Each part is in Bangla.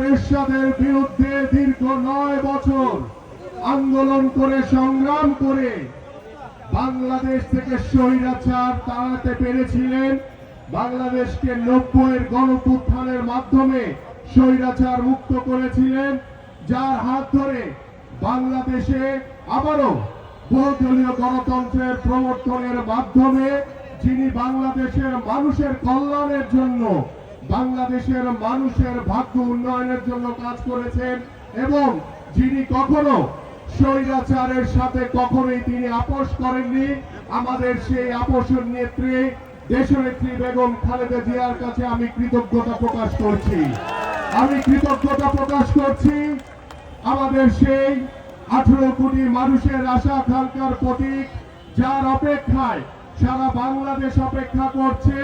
এরশাদের বিরুদ্ধে দীর্ঘ নয় বছর আন্দোলন করে, সংগ্রাম করে বাংলাদেশ থেকে স্বৈরাচার তাড়াতে পেরেছিলেন। বাংলাদেশকে নব্বইয়ের গণপুত্থানের মাধ্যমে স্বৈরাচার মুক্ত করেছিলেন। যার হাত ধরে বাংলাদেশে আবারও বহুদলীয় গণতন্ত্রের প্রবর্তনের মাধ্যমে যিনি বাংলাদেশের মানুষের কল্যাণের জন্য বাংলাদেশের মানুষের ভাগ্য উন্নয়নের জন্য কাজ করেছেন এবং যিনি কখনো স্বৈরাচারের সাথে কখনোই তিনি আপোষ করেননি, আমাদের সেই আপোষের নেত্রী, দেশনেত্রী বেগম খালেদা জিয়ার কাছে আমি কৃতজ্ঞতা প্রকাশ করছি। আমি কৃতজ্ঞতা প্রকাশ করছি আমাদের সেই আঠারো কোটি মানুষের আশা আকাঙ্ক্ষার প্রতীক, যার অপেক্ষায় সারা বাংলাদেশ অপেক্ষা করছে।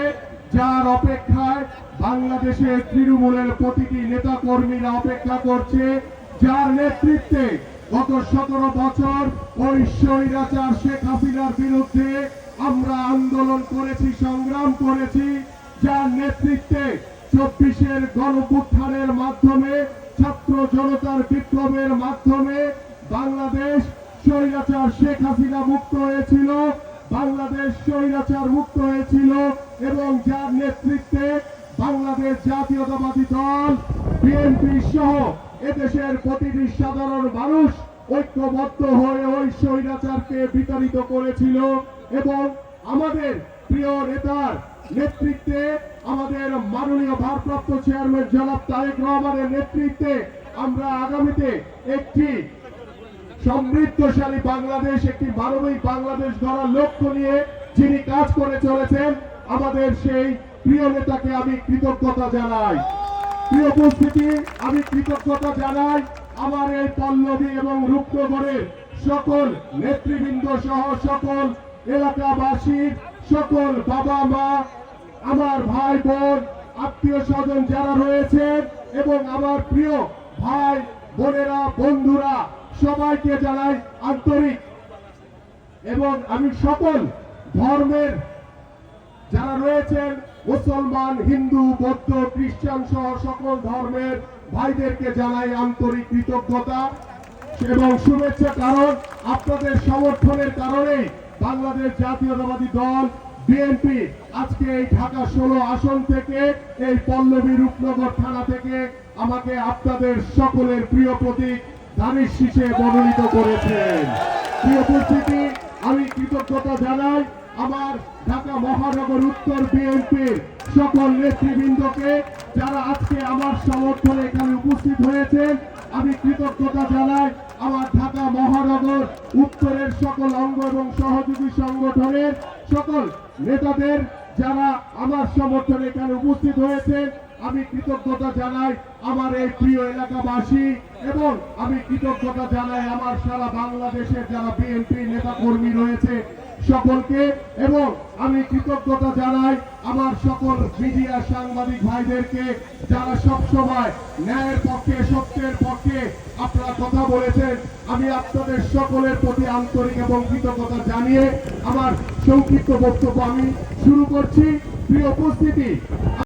যার অপেক্ষায় বাংলাদেশের তৃণমূলের প্রতিটি নেতা কর্মীরা অপেক্ষা করছে, যার নেতৃত্বে গত সতেরো বছর ওই স্বৈরাচার শেখ হাসিনার বিরুদ্ধে আমরা আন্দোলন করেছি, সংগ্রাম করেছি, যার নেতৃত্বে চব্বিশের গণপুত্থানের মাধ্যমে, ছাত্র জনতার বিপ্লবের মাধ্যমে বাংলাদেশ স্বৈরাচার শেখ হাসিনা মুক্ত হয়েছিল। বাংলাদেশ স্বৈরাচার মুক্ত হয়েছিল এবং যার নেতৃত্বে বাংলাদেশ জাতীয়তাবাদী দল বিএনপি সহ এদেশের প্রতিটি সাধারণ মানুষ ঐক্যবদ্ধ হয়ে ওই স্বৈরাচারকে বিতাড়িত করেছিল এবং আমাদের প্রিয় নেতার নেতৃত্বে আমাদের মাননীয় ভারপ্রাপ্ত চেয়ারম্যান জনাব তারেক রহমানের নেতৃত্বে আমরা আগামীতে একটি সমৃদ্ধশালী বাংলাদেশ, একটি মানবিক বাংলাদেশ গড়ার লক্ষ্য নিয়ে যিনি কাজ করে চলেছেন, আমাদের সেই প্রিয় নেতাকে আমি কৃতজ্ঞতা জানাই। প্রিয় উপস্থিতি, আমি কৃতজ্ঞতা জানাই আমার এই পল্লবী এবং রূপনগরের সকল নেতৃবৃন্দ সহ সকল এলাকাবাসীর, সকল বাবা মা, আমার ভাই বোন, আত্মীয় স্বজন যারা রয়েছেন এবং আমার প্রিয় ভাই, বোনেরা, বন্ধুরা সবাইকে জানাই আন্তরিক। এবং আমি সকল ধর্মের যারা রয়েছেন, মুসলমান, হিন্দু, বৌদ্ধ, খ্রিস্টান সহ সকল ধর্মের ভাইদেরকে জানাই আন্তরিক কৃতজ্ঞতা এবং শুভেচ্ছা, কারণ আপনাদের সমর্থনের কারণেই বাংলাদেশ জাতীয়তাবাদী দল, বিএনপি, আজকে এই ঢাকা ষোলো আসন থেকে, এই পল্লবী রূপনগর থানা থেকে আমাকে আপনাদের সকলের প্রিয় প্রতীক ধানের শীষে মনোনীত করেছেন প্রিয় উপস্থিতি, আমি কৃতজ্ঞতা জানাই আমার ঢাকা মহানগর উত্তর বিএনপির সকল নেতৃবৃন্দকে যারা আজকে আমার সমর্থনে এখানে উপস্থিত হয়েছেন। আমি কৃতজ্ঞতা জানাই আমার ঢাকা মহানগর উত্তরের সকল অঙ্গ এবং সহযোগী সংগঠনের সকল নেতাদের যারা আমার সমর্থনে এখানে উপস্থিত হয়েছেন। আমি কৃতজ্ঞতা জানাই আমার এই প্রিয় এলাকাবাসী এবং আমি কৃতজ্ঞতা জানাই আমার সারা বাংলাদেশের যারা বিএনপি নেতা কর্মী রয়েছে সকলকে এবং আমি কৃতজ্ঞতা জানাই আমার সকল মিডিয়া সাংবাদিক ভাইদেরকে যারা সব সময় ন্যায়ের পক্ষে, সত্যের পক্ষে আপনারা কথা বলেছেন, আমি আপনাদের সকলের প্রতি আন্তরিক এবং কৃতজ্ঞতা জানিয়ে আমার সংক্ষিপ্ত বক্তব্য আমি শুরু করছি। প্রিয় উপস্থিতি